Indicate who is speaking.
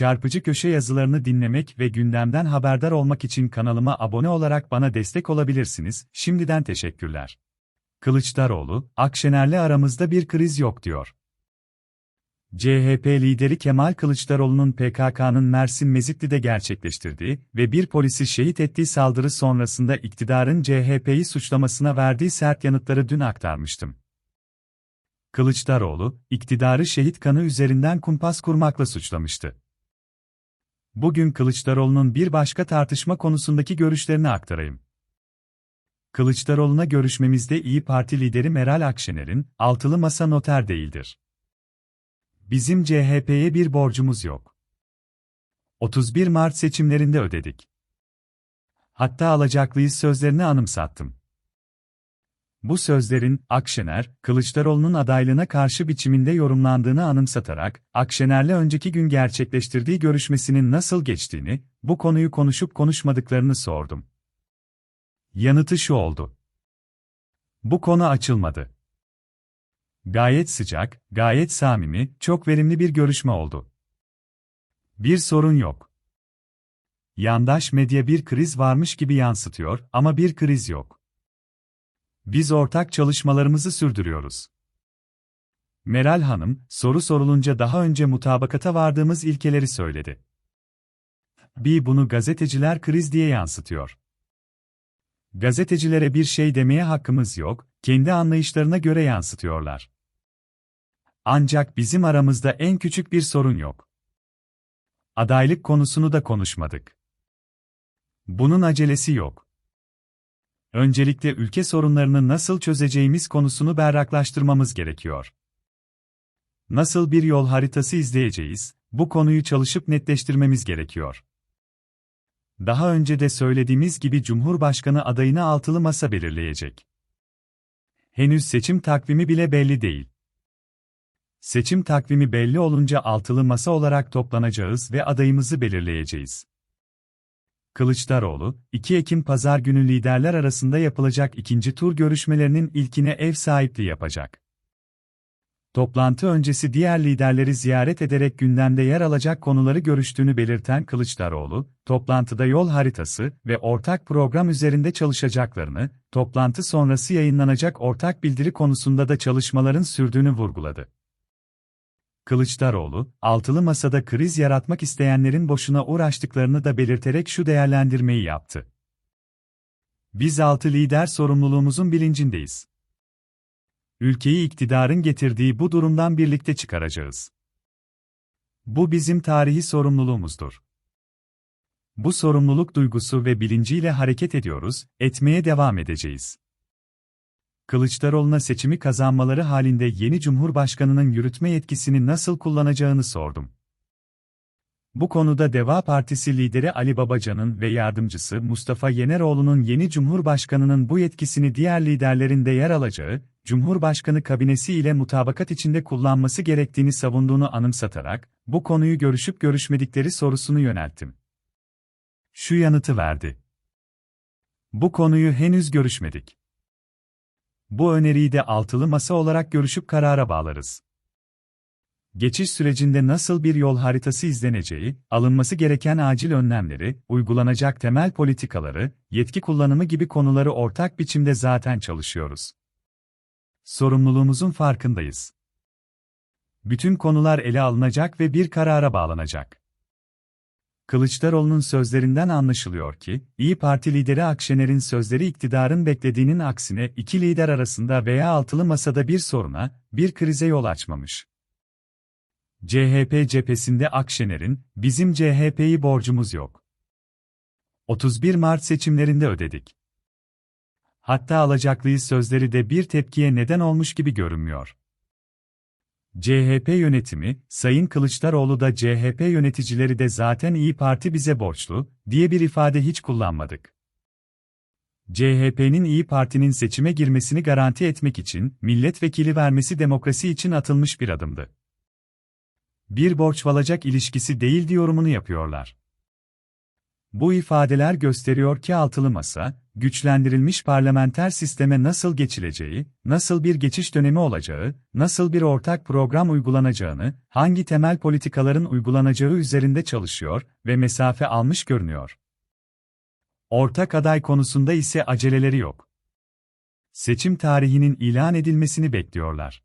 Speaker 1: çarpıcı köşe yazılarını dinlemek ve gündemden haberdar olmak için kanalıma abone olarak bana destek olabilirsiniz. Şimdiden teşekkürler. Kılıçdaroğlu, Akşener'le aramızda bir kriz yok diyor. CHP lideri Kemal Kılıçdaroğlu'nun PKK'nın Mersin Mezitli'de gerçekleştirdiği ve bir polisi şehit ettiği saldırı sonrasında iktidarın CHP'yi suçlamasına verdiği sert yanıtları dün aktarmıştım. Kılıçdaroğlu, iktidarı şehit kanı üzerinden kumpas kurmakla suçlamıştı. Bugün Kılıçdaroğlu'nun bir başka tartışma konusundaki görüşlerini aktarayım. Kılıçdaroğlu'na görüşmemizde İyi Parti lideri Meral Akşener'in, altılı masa noter değildir. Bizim CHP'ye bir borcumuz yok. 31 Mart seçimlerinde ödedik. Hatta alacaklıyız sözlerini anımsattım. Bu sözlerin, Akşener, Kılıçdaroğlu'nun adaylığına karşı biçiminde yorumlandığını anımsatarak, Akşener'le önceki gün gerçekleştirdiği görüşmesinin nasıl geçtiğini, bu konuyu konuşup konuşmadıklarını sordum. Yanıtı şu oldu. Bu konu açılmadı. Gayet sıcak, gayet samimi, çok verimli bir görüşme oldu. Bir sorun yok. Yandaş medya bir kriz varmış gibi yansıtıyor ama bir kriz yok. Biz ortak çalışmalarımızı sürdürüyoruz. Meral Hanım, soru sorulunca daha önce mutabakata vardığımız ilkeleri söyledi. Bir bunu gazeteciler kriz diye yansıtıyor. Gazetecilere bir şey demeye hakkımız yok, kendi anlayışlarına göre yansıtıyorlar. Ancak bizim aramızda en küçük bir sorun yok. Adaylık konusunu da konuşmadık. Bunun acelesi yok. Öncelikle ülke sorunlarını nasıl çözeceğimiz konusunu berraklaştırmamız gerekiyor. Nasıl bir yol haritası izleyeceğiz, bu konuyu çalışıp netleştirmemiz gerekiyor. Daha önce de söylediğimiz gibi Cumhurbaşkanı adayını altılı masa belirleyecek. Henüz seçim takvimi bile belli değil. Seçim takvimi belli olunca altılı masa olarak toplanacağız ve adayımızı belirleyeceğiz. Kılıçdaroğlu, 2 Ekim Pazar günü liderler arasında yapılacak ikinci tur görüşmelerinin ilkine ev sahipliği yapacak. Toplantı öncesi diğer liderleri ziyaret ederek gündemde yer alacak konuları görüştüğünü belirten Kılıçdaroğlu, toplantıda yol haritası ve ortak program üzerinde çalışacaklarını, toplantı sonrası yayınlanacak ortak bildiri konusunda da çalışmaların sürdüğünü vurguladı. Kılıçdaroğlu, altılı masada kriz yaratmak isteyenlerin boşuna uğraştıklarını da belirterek şu değerlendirmeyi yaptı. Biz altı lider sorumluluğumuzun bilincindeyiz. Ülkeyi iktidarın getirdiği bu durumdan birlikte çıkaracağız. Bu bizim tarihi sorumluluğumuzdur. Bu sorumluluk duygusu ve bilinciyle hareket ediyoruz, etmeye devam edeceğiz. Kılıçdaroğlu'na seçimi kazanmaları halinde yeni Cumhurbaşkanı'nın yürütme yetkisini nasıl kullanacağını sordum. Bu konuda Deva Partisi lideri Ali Babacan'ın ve yardımcısı Mustafa Yeneroğlu'nun yeni Cumhurbaşkanı'nın bu yetkisini diğer liderlerin de yer alacağı, Cumhurbaşkanı kabinesi ile mutabakat içinde kullanması gerektiğini savunduğunu anımsatarak, bu konuyu görüşüp görüşmedikleri sorusunu yönelttim. Şu yanıtı verdi. Bu konuyu henüz görüşmedik. Bu öneriyi de altılı masa olarak görüşüp karara bağlarız. Geçiş sürecinde nasıl bir yol haritası izleneceği, alınması gereken acil önlemleri, uygulanacak temel politikaları, yetki kullanımı gibi konuları ortak biçimde zaten çalışıyoruz. Sorumluluğumuzun farkındayız. Bütün konular ele alınacak ve bir karara bağlanacak. Kılıçdaroğlu'nun sözlerinden anlaşılıyor ki, İyi Parti lideri Akşener'in sözleri iktidarın beklediğinin aksine iki lider arasında veya altılı masada bir soruna, bir krize yol açmamış. CHP cephesinde Akşener'in, bizim CHP'yi borcumuz yok. 31 Mart seçimlerinde ödedik. Hatta alacaklıyız sözleri de bir tepkiye neden olmuş gibi görünmüyor. CHP yönetimi, Sayın Kılıçdaroğlu da CHP yöneticileri de zaten İyi Parti bize borçlu, diye bir ifade hiç kullanmadık. CHP'nin İyi Parti'nin seçime girmesini garanti etmek için, milletvekili vermesi demokrasi için atılmış bir adımdı. Bir borç valacak ilişkisi değil yorumunu yapıyorlar. Bu ifadeler gösteriyor ki altılı masa, güçlendirilmiş parlamenter sisteme nasıl geçileceği, nasıl bir geçiş dönemi olacağı, nasıl bir ortak program uygulanacağını, hangi temel politikaların uygulanacağı üzerinde çalışıyor ve mesafe almış görünüyor. Ortak aday konusunda ise aceleleri yok. Seçim tarihinin ilan edilmesini bekliyorlar.